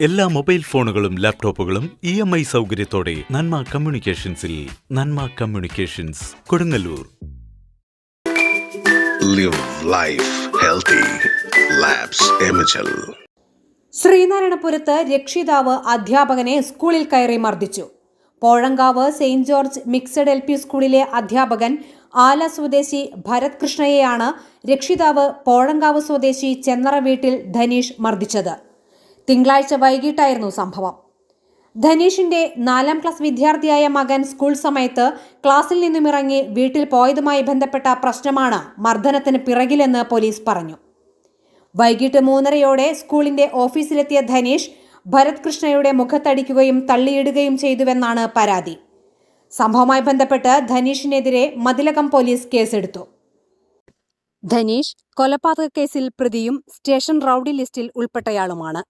എല്ലാ മൊബൈൽ ഫോണുകളും ലാപ്ടോപ്പുകളും ഇ എം ഐ സൗകര്യത്തോടെ Nanma കമ്മ്യൂണിക്കേഷൻസിൽ Nanma communications Kodungallur. Live life healthy. ശ്രീനാരായണപുരത്ത് രക്ഷിതാവ് അധ്യാപകനെ സ്കൂളിൽ കയറി മർദ്ദിച്ചു. Pozhankavu saint George mixed L P സ്കൂളിലെ അധ്യാപകൻ ആല സ്വദേശി ഭരത് കൃഷ്ണയെയാണ് രക്ഷിതാവ് പോഴങ്കാവ് സ്വദേശി ചെന്നറ വീട്ടിൽ ധനീഷ് മർദ്ദിച്ചത്. തിങ്കളാഴ്ച വൈകിട്ടായിരുന്നു സംഭവം. ധനീഷിന്റെ നാലാം ക്ലാസ് വിദ്യാർത്ഥിയായ മകൻ സ്കൂൾ സമയത്ത് ക്ലാസ്സിൽ നിന്നുമിറങ്ങി വീട്ടിൽ പോയതുമായി ബന്ധപ്പെട്ട പ്രശ്നമാണ് മർദ്ദനത്തിന് പിറകിലെന്ന് പോലീസ് പറഞ്ഞു. വൈകിട്ട് മൂന്നരയോടെ സ്കൂളിന്റെ ഓഫീസിലെത്തിയ ധനീഷ് ഭരത് കൃഷ്ണയുടെ മുഖത്തടിക്കുകയും തള്ളിയിടുകയും ചെയ്തുവെന്നാണ് പരാതി. സംഭവവുമായി ബന്ധപ്പെട്ട് ധനീഷിനെതിരെ മതിലകം പോലീസ് കേസെടുത്തു. ധനീഷ് കൊലപാതക കേസിൽ പ്രതിയും സ്റ്റേഷൻ റൌഡി ലിസ്റ്റിൽ ഉൾപ്പെട്ടയാളുമാണ്.